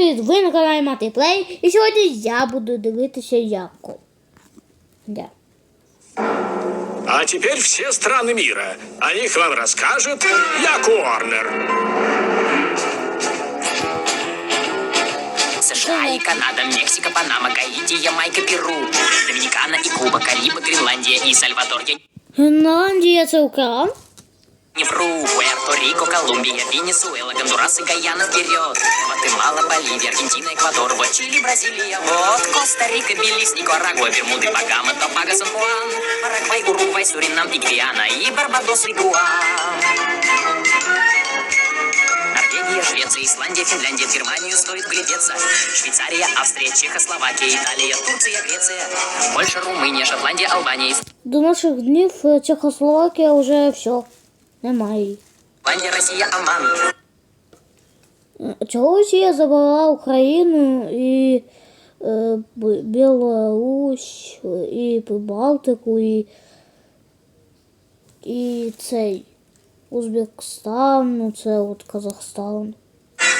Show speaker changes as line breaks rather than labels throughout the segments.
Привіт, ви на каналі Матиплей, і сьогодні я буду дивитися Яко. Да.
А теперь все страны мира. О них вам расскажет Як Уорнер.
США и Канада, Мексика, Панама, Гаити, Ямайка, Перу, Доминикана и Куба, Карибы, Гренландия и Сальвадор. Я
Гренландія це океан?
Не вру. Пуэрто-Рико, Колумбия, Венесуэла, Гондурас и Гаяна вперед. Гватемала, Боливия, Аргентина, Эквадор, вот Чили, Бразилия, вот Коста-Рика, Белиз, Никарагуа, Бермуды, Багамы, Тобаго, Сан-Хуан, Парагвай, Уругвай, Суринам и Гвиана, и Барбадос, и Гуам. Норвегия, Швеция, Исландия, Финляндия, в Германию стоит вглядеться. Швейцария, Австрия, Чехословакия, Италия, Турция, Греция, Польша, Румыния, Шотландия, Албания,
До наших днів е, Чехословакія вже все. Немає.
Исландия, Россия, Оман.
Е, Чого Росія забрала Україну і е, Білорусь, і Прибалтику, і, і цей Узбекистан, ну це от Казахстан.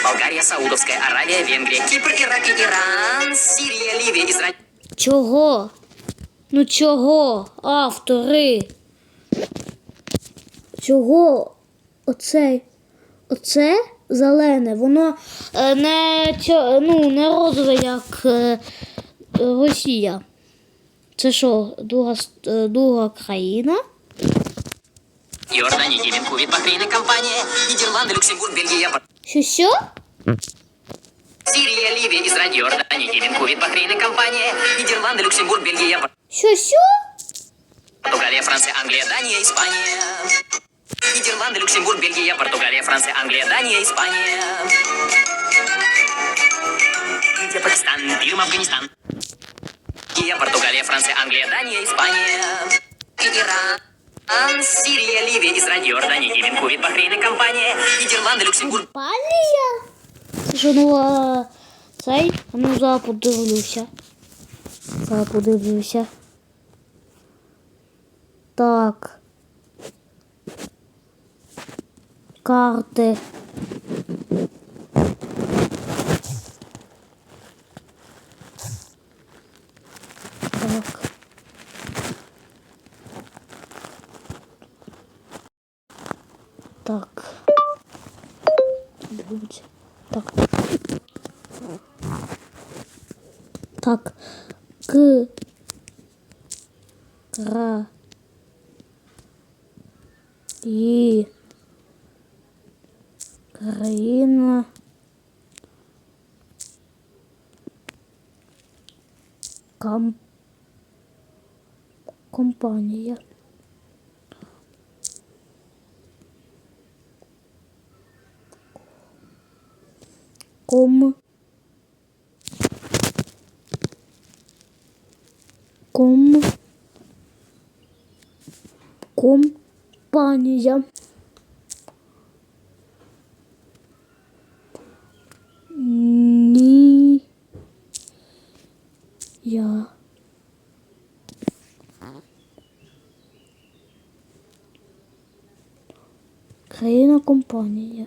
Болгария, Саудовская Аравия, Венгрия, Кипр, Ирак и Иран, Сирия, Ливия, Израиль.
Чого? Ну чого, автори? Чого оцей, оце зелене, воно е, не, ну, не розове, як е, Росія. Це що, друга, е, друга країна?
Иордания, Йемен, Кувейт, Бахрейн и компания, Нидерланды, Люксембург, Бельгия, Пор-
Що що?
Сирия, Ливия, Израиль, Иордания, Йемен, Кувейт, Бахрейн и компания, Нидерланды, Люксембург, Бельгия, Пор-
Що що?
Португалия, Франция, Англия, Дания, Испания. Нидерланды, Люксембург, Бельгия, Португалия, Франция, Англия, Дания, Испания. Индия, Пакистан, Бирма, Афганистан. Индия, Португалия, Франция, Англия, Дания, Испания. Иран, Сирия, Ливия, Израиль, Иордания, Йемен, Кувейт, Бахрейн и компания. Нидерланды, Люксембург,
Палія? Це що, ну, а, цей? А Ну, зараз подивлюся. Зараз. Так. Карти. Так. Так. Дивіться. Так. Так. К. Кра. І. Країна. Кам. Компанія. Ком. Ком. Компанія. Ні. Я. Країна компанія.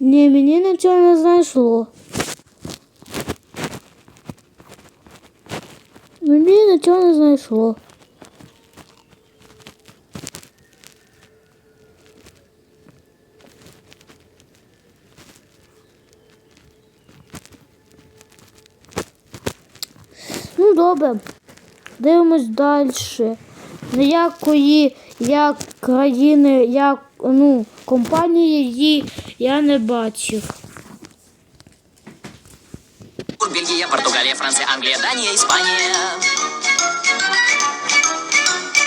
Ні, мені нічого не знайшло. Мені нічого не знайшло. Ну, добре. Дивимось далі. Ніякої як країни, як ну, компанії її я не бачив.
Бельгия, Португалия, Франция, Англия, Дания, Испания.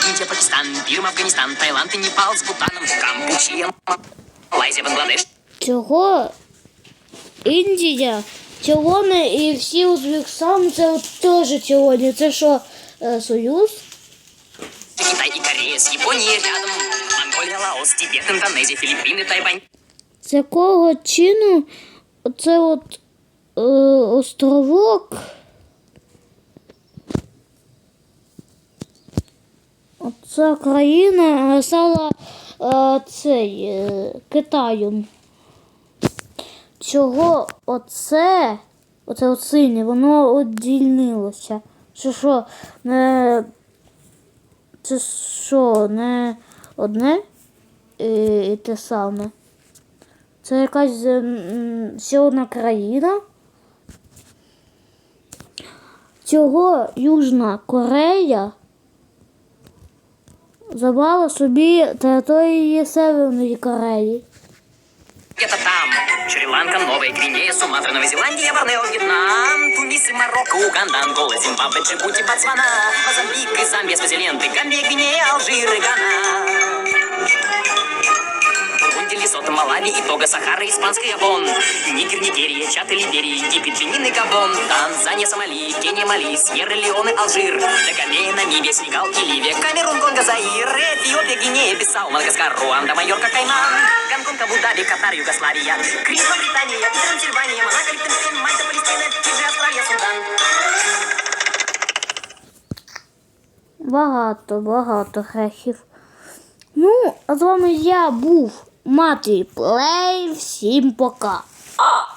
Индия, Пакистан, Бирма, Афганистан, Таиланд и Непал с Бутаном, Кампучия, Малайзия, Бангладеш.
Чого Індія, чого не і всі Узбекистан, це теж сьогодні. Це що, е, Союз?
Корея с рядом. Монголия, Лаос, Тибет, Индонезия, Филиппины, Тайвань.
З якого чину оце от е, островок? Оця країна е, стала е, цей, е, Китаєм. чого оце, оце от синє, воно одільнилося. Що що, не. Це що, не одне і, і те саме. Це якась ще одна країна. Цього Южна Корея забрала собі території Северної Кореї?
Шри-Ланка, Новая Гвинея, Суматра, Новая Зеландия, Борнео, Вьетнам, Тунис Марокко, Уганда, Ангола, Зимбабве, Джибути, Ботсвана, Мозамбик и Замбия, Свазиленд, и Гамбия, Гвинея, Алжир и Гана. Бурунди, Лесото, Малави, и Того, Сахара, Испанская Бон, Нигер, Нигерия, Чад и Либерия, Египет, Бенин и Габон, Танзания, Сомали, Кения, Мали, Сьерра Леоне, Алжир, Дагомея, Намибия, Сенегал и Ливия, Камерун, Конго, Заир, Гвинея, Бисау, Мадагаскар, Руанда, Майорка, Кайман, Гонконг, Абу-Даби, Катар, Югославия, Крит, Британия, Трансильвания, Монако, Лихтенштейн, Мальта, Палестина, Фиджи, Австралия, Судан.
Багато, багато грехів. Ну, а з вами я був Матвій Плей. Всім пока. А!